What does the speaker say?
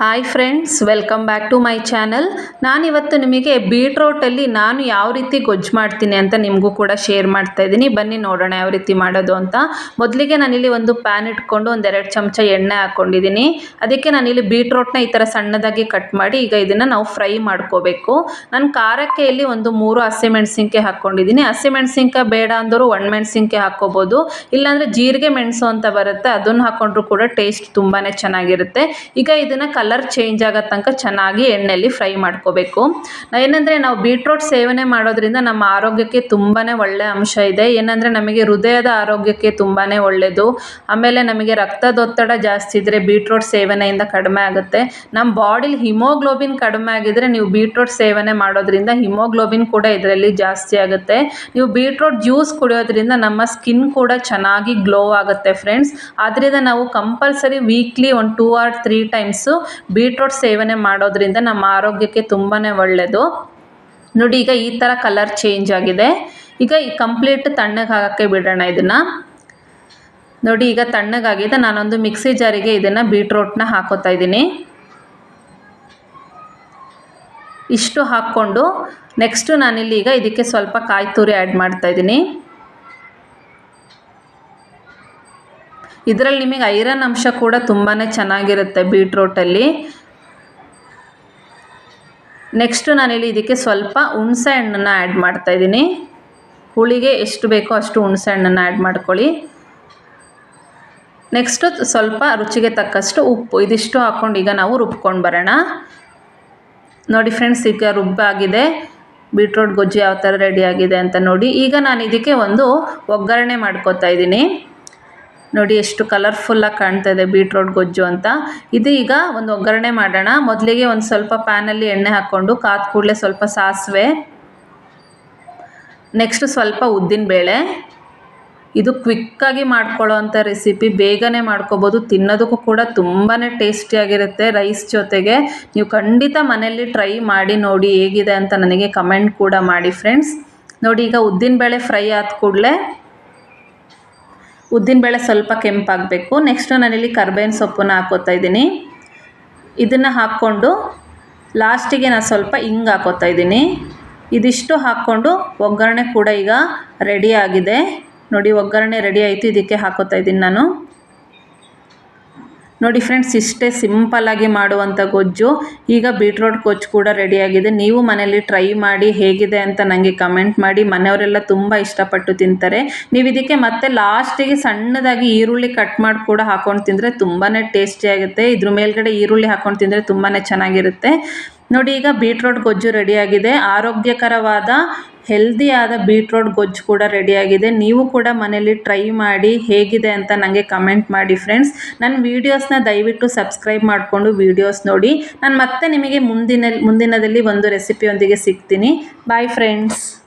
Hi friends welcome back to my channel ನಾನಿವತ್ತು ನಿಮಗೆ ಬೀಟ್ರೋಟಲ್ಲಿ ನಾನು ಯಾವ ರೀತಿ ಗೊಜ್ಜು ಮಾಡ್ತೀನಿ ಅಂತ ನಿಮಗೂ ಕೂಡ ಶೇರ್ ಮಾಡ್ತಾ ಇದ್ದೀನಿ. ಬನ್ನಿ ನೋಡೋಣ ಯಾವ ರೀತಿ ಮಾಡೋದು ಅಂತ. ಮೊದಲಿಗೆ ನಾನಿಲ್ಲಿ ಒಂದು ಪ್ಯಾನ್ ಇಟ್ಕೊಂಡು ಒಂದೆರಡು ಚಮಚ ಎಣ್ಣೆ ಹಾಕ್ಕೊಂಡಿದ್ದೀನಿ ಅದಕ್ಕೆ ನಾನಿಲ್ಲಿ ಬೀಟ್ರೋಟ್ನ ಈ ಥರ ಸಣ್ಣದಾಗಿ ಕಟ್ ಮಾಡಿ ಈಗ ಇದನ್ನು ನಾವು ಫ್ರೈ ಮಾಡ್ಕೋಬೇಕು. ನಾನು ಖಾರಕ್ಕೆ ಇಲ್ಲಿ ಒಂದು ಮೂರು ಹಸಿಮೆಣಸಿನ್ಕಾಯಿ ಹಾಕ್ಕೊಂಡಿದ್ದೀನಿ ಹಸಿಮೆಣ್ಸಿನ್ಕಾಯಿ ಬೇಡ ಅಂದರೂ ಒಣಮೆಣ್ಸಿನ್ಕಾಯಿ ಹಾಕ್ಕೋಬೋದು. ಇಲ್ಲಾಂದರೆ ಜೀರಿಗೆ ಮೆಣಸು ಅಂತ ಬರುತ್ತೆ, ಅದನ್ನು ಹಾಕ್ಕೊಂಡ್ರು ಕೂಡ ಟೇಸ್ಟ್ ತುಂಬಾ ಚೆನ್ನಾಗಿರುತ್ತೆ. ಈಗ ಇದನ್ನು ಕಲರ್ ಚೇಂಜ್ ಆಗೋ ತನಕ ಚೆನ್ನಾಗಿ ಎಣ್ಣೆಯಲ್ಲಿ ಫ್ರೈ ಮಾಡ್ಕೋಬೇಕು. ಏನಂದರೆ ನಾವು ಬೀಟ್ರೋಟ್ ಸೇವನೆ ಮಾಡೋದ್ರಿಂದ ನಮ್ಮ ಆರೋಗ್ಯಕ್ಕೆ ತುಂಬಾ ಒಳ್ಳೆಯ ಅಂಶ ಇದೆ. ಏನಂದರೆ ನಮಗೆ ಹೃದಯದ ಆರೋಗ್ಯಕ್ಕೆ ತುಂಬಾ ಒಳ್ಳೆಯದು ಆಮೇಲೆ ನಮಗೆ ರಕ್ತದೊತ್ತಡ ಜಾಸ್ತಿ ಇದ್ದರೆ ಬೀಟ್ರೋಟ್ ಸೇವನೆಯಿಂದ ಕಡಿಮೆ ಆಗುತ್ತೆ. ನಮ್ಮ ಬಾಡಿಲಿ ಹಿಮೋಗ್ಲೋಬಿನ್ ಕಡಿಮೆ ಆಗಿದ್ರೆ ನೀವು ಬೀಟ್ರೋಟ್ ಸೇವನೆ ಮಾಡೋದ್ರಿಂದ ಹಿಮೋಗ್ಲೋಬಿನ್ ಕೂಡ ಇದರಲ್ಲಿ ಜಾಸ್ತಿ ಆಗುತ್ತೆ. ನೀವು ಬೀಟ್ರೋಟ್ ಜ್ಯೂಸ್ ಕುಡಿಯೋದ್ರಿಂದ ನಮ್ಮ ಸ್ಕಿನ್ ಕೂಡ ಚೆನ್ನಾಗಿ ಗ್ಲೋ ಆಗುತ್ತೆ ಫ್ರೆಂಡ್ಸ್. ಆದ್ದರಿಂದ ನಾವು ಕಂಪಲ್ಸರಿ ವೀಕ್ಲಿ ಒಂದು two or three times beetroot ಸೇವನೆ ಮಾಡೋದ್ರಿಂದ ನಮ್ಮ ಆರೋಗ್ಯಕ್ಕೆ ತುಂಬಾ ಒಳ್ಳೆಯದು ನೋಡಿ, ಈಗ ಈ ಥರ ಕಲರ್ ಚೇಂಜ್ ಆಗಿದೆ. ಈಗ ಈ ಕಂಪ್ಲೀಟ್ ತಣ್ಣಗೆ ಹಾಕೋಕ್ಕೆ ಬಿಡೋಣ ಇದನ್ನು. ನೋಡಿ, ಈಗ ತಣ್ಣಗಾಗಿದೆ ನಾನೊಂದು ಮಿಕ್ಸಿ ಜಾರಿಗೆ ಇದನ್ನು ಬೀಟ್ರೋಟ್ನ ಹಾಕೋತಾ ಇದ್ದೀನಿ. ಇಷ್ಟು ಹಾಕ್ಕೊಂಡು ನೆಕ್ಸ್ಟು ನಾನಿಲ್ಲಿ ಈಗ ಇದಕ್ಕೆ ಸ್ವಲ್ಪ ಕಾಯಿ ತುರಿ ಆ್ಯಡ್ ಮಾಡ್ತಾಯಿದ್ದೀನಿ ಇದರಲ್ಲಿ ನಿಮಗೆ ಐರನ್ ಅಂಶ ಕೂಡ ತುಂಬಾ ಚೆನ್ನಾಗಿರುತ್ತೆ ಬೀಟ್ರೋಟಲ್ಲಿ. ನೆಕ್ಸ್ಟು ನಾನಿಲ್ಲಿ ಇದಕ್ಕೆ ಸ್ವಲ್ಪ ಹುಣಸೆ ಹಣ್ಣನ್ನು ಆ್ಯಡ್ ಮಾಡ್ತಾಯಿದ್ದೀನಿ ಹುಳಿಗೆ ಎಷ್ಟು ಬೇಕೋ ಅಷ್ಟು ಹುಣಸೆ ಹಣ್ಣನ್ನು ಆ್ಯಡ್ ಮಾಡ್ಕೊಳ್ಳಿ. ನೆಕ್ಸ್ಟು ಸ್ವಲ್ಪ ರುಚಿಗೆ ತಕ್ಕಷ್ಟು ಉಪ್ಪು, ಇದಿಷ್ಟು ಹಾಕ್ಕೊಂಡು ಈಗ ನಾವು ರುಬ್ಕೊಂಡು ಬರೋಣ. ನೋಡಿ ಫ್ರೆಂಡ್ಸ್ ಈಗ ರುಬ್ಬಾಗಿದೆ. ಬೀಟ್ರೋಟ್ ಗೊಜ್ಜು ಯಾವ ಥರ ರೆಡಿ ಆಗಿದೆ ಅಂತ ನೋಡಿ. ಈಗ ನಾನು ಇದಕ್ಕೆ ಒಂದು ಒಗ್ಗರಣೆ ಮಾಡ್ಕೋತಾ ಇದ್ದೀನಿ. ನೋಡಿ ಎಷ್ಟು ಕಲರ್ಫುಲ್ಲಾಗಿ ಕಾಣ್ತಾ ಇದೆ ಬೀಟ್ರೋಟ್ ಗೊಜ್ಜು ಅಂತ. ಇದು ಈಗ ಒಂದು ಒಗ್ಗರಣೆ ಮಾಡೋಣ. ಮೊದಲಿಗೆ ಒಂದು ಸ್ವಲ್ಪ ಪ್ಯಾನಲ್ಲಿ ಎಣ್ಣೆ ಹಾಕ್ಕೊಂಡು ಕಾದ ಕೂಡಲೇ ಸ್ವಲ್ಪ ಸಾಸಿವೆ. ನೆಕ್ಸ್ಟ್ ಸ್ವಲ್ಪ ಉದ್ದಿನಬೇಳೆ ಇದು ಕ್ವಿಕ್ಕಾಗಿ ಮಾಡ್ಕೊಳ್ಳೋ ಅಂಥ ರೆಸಿಪಿ ಬೇಗನೆ ಮಾಡ್ಕೋಬೋದು. ತಿನ್ನೋದಕ್ಕೂ ಕೂಡ ತುಂಬಾ ಟೇಸ್ಟಿಯಾಗಿರುತ್ತೆ ರೈಸ್ ಜೊತೆಗೆ. ನೀವು ಖಂಡಿತ ಮನೆಯಲ್ಲಿ ಟ್ರೈ ಮಾಡಿ ನೋಡಿ ಹೇಗಿದೆ ಅಂತ ನನಗೆ ಕಮೆಂಟ್ ಕೂಡ ಮಾಡಿ ಫ್ರೆಂಡ್ಸ್ ನೋಡಿ ಈಗ ಉದ್ದಿನಬೇಳೆ ಫ್ರೈ ಆದ ಕೂಡಲೇ ಉದ್ದಿನಬೇಳೆ ಸ್ವಲ್ಪ ಕೆಂಪಾಗಬೇಕು. ನೆಕ್ಸ್ಟು ನಾನಿಲ್ಲಿ ಕರ್ಬೇವಿನ ಸೊಪ್ಪನ್ನು ಹಾಕೋತಾ ಇದ್ದೀನಿ. ಇದನ್ನು ಹಾಕ್ಕೊಂಡು ಲಾಸ್ಟಿಗೆ ನಾನು ಸ್ವಲ್ಪ ಹಿಂಗೆ ಹಾಕೋತಾ ಇದ್ದೀನಿ. ಇದಿಷ್ಟು ಹಾಕ್ಕೊಂಡು ಒಗ್ಗರಣೆ ಕೂಡ ಈಗ ರೆಡಿ ಆಗಿದೆ. ನೋಡಿ, ಒಗ್ಗರಣೆ ರೆಡಿ ಆಯಿತು, ಇದಕ್ಕೆ ಹಾಕೋತಾ ಇದ್ದೀನಿ ನಾನು. ನೋಡಿ ಫ್ರೆಂಡ್ಸ್ ಇಷ್ಟೇ ಸಿಂಪಲ್ಲಾಗಿ ಮಾಡುವಂಥ ಗೊಜ್ಜು. ಈಗ ಬೀಟ್ರೋಟ್ ಗೊಜ್ಜು ಕೂಡ ರೆಡಿಯಾಗಿದೆ ನೀವು ಮನೆಯಲ್ಲಿ ಟ್ರೈ ಮಾಡಿ ಹೇಗಿದೆ ಅಂತ ನನಗೆ ಕಮೆಂಟ್ ಮಾಡಿ. ಮನೆಯವರೆಲ್ಲ ತುಂಬ ಇಷ್ಟಪಟ್ಟು ತಿಂತಾರೆ. ನೀವು ಇದಕ್ಕೆ ಮತ್ತೆ ಲಾಸ್ಟಿಗೆ ಸಣ್ಣದಾಗಿ ಈರುಳ್ಳಿ ಕಟ್ ಮಾಡಿ ಕೂಡ ಹಾಕೊಂಡು ತಿಂದರೆ ತುಂಬಾ ಟೇಸ್ಟಿಯಾಗುತ್ತೆ ಇದ್ರ ಮೇಲ್ಗಡೆ ಈರುಳ್ಳಿ ಹಾಕೊಂಡು ತಿಂದರೆ ತುಂಬಾ ಚೆನ್ನಾಗಿರುತ್ತೆ. ನೋಡಿ ಈಗ ಬೀಟ್ರೋಟ್ ಗೊಜ್ಜು ರೆಡಿಯಾಗಿದೆ ಆರೋಗ್ಯಕರವಾದ ಹೆಲ್ದಿಯಾದ ಬೀಟ್ರೋಟ್ ಗೊಜ್ಜು ಕೂಡ ರೆಡಿಯಾಗಿದೆ ನೀವು ಕೂಡ ಮನೇಲಿ ಟ್ರೈ ಮಾಡಿ ಹೇಗಿದೆ ಅಂತ ನನಗೆ ಕಮೆಂಟ್ ಮಾಡಿ ಫ್ರೆಂಡ್ಸ್ ನನ್ನ ವೀಡಿಯೋಸ್ನ ದಯವಿಟ್ಟು ಸಬ್ಸ್ಕ್ರೈಬ್ ಮಾಡಿಕೊಂಡು ವೀಡಿಯೋಸ್ ನೋಡಿ. ನಾನು ಮತ್ತೆ ನಿಮಗೆ ಮುಂದಿನ, ಮುಂದಿನದಲ್ಲಿ ಒಂದು ರೆಸಿಪಿಯೊಂದಿಗೆ ಸಿಗ್ತೀನಿ. Bye friends